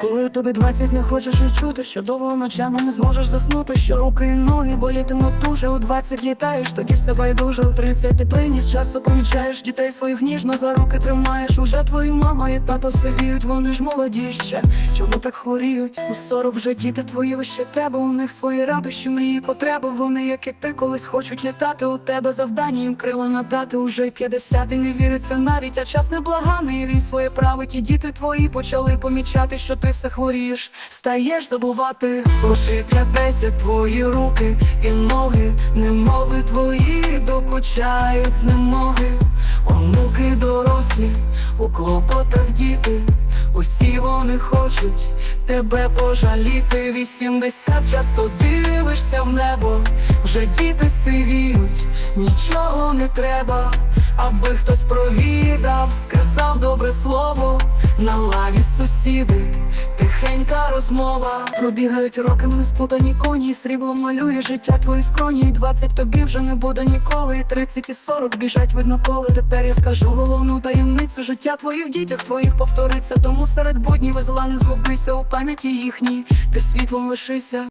Коли тобі 20 не хочеш відчути, що довго ночами не зможеш заснути, що руки і ноги болітимуть дуже У 20 літаєш, тоді все байдуже У 30 ти приніс часу помічаєш Дітей своїх ніжно за руки тримаєш. Уже твої мама і тато сидіють, вони ж молоді ще. Чому так хворіють? У 40 вже діти твої вище тебе У них свої радощі, мрії, потреби. Вони, як і ти, колись хочуть літати. У тебе завдання їм крила надати. Уже й 50 і не віриться навіть, а час неблаганий. Він своє править, і діти твої почали помічати, що ти все хворієш, стаєш забувати. Гроші крадеться твої руки і ноги, немови твої докучають знемоги, онуки дорослі, у клопотах діти, усі вони хочуть тебе пожаліти. 80 часто дивишся в небо, вже діти сивіють, нічого не треба, аби хтось провідав, сказав добре слово на лаві сусіди, тихенька розмова. Пробігають роками сплутані коні, срібло малює життя твої скроні. Двадцять тобі вже не буде ніколи. 30 і 40 біжать видно коли. Тепер я скажу головну таємницю. Життя твоїх в дітях твоїх повториться. Тому серед буднів везла не згубися у пам'яті їхній. Ти світлом лишися.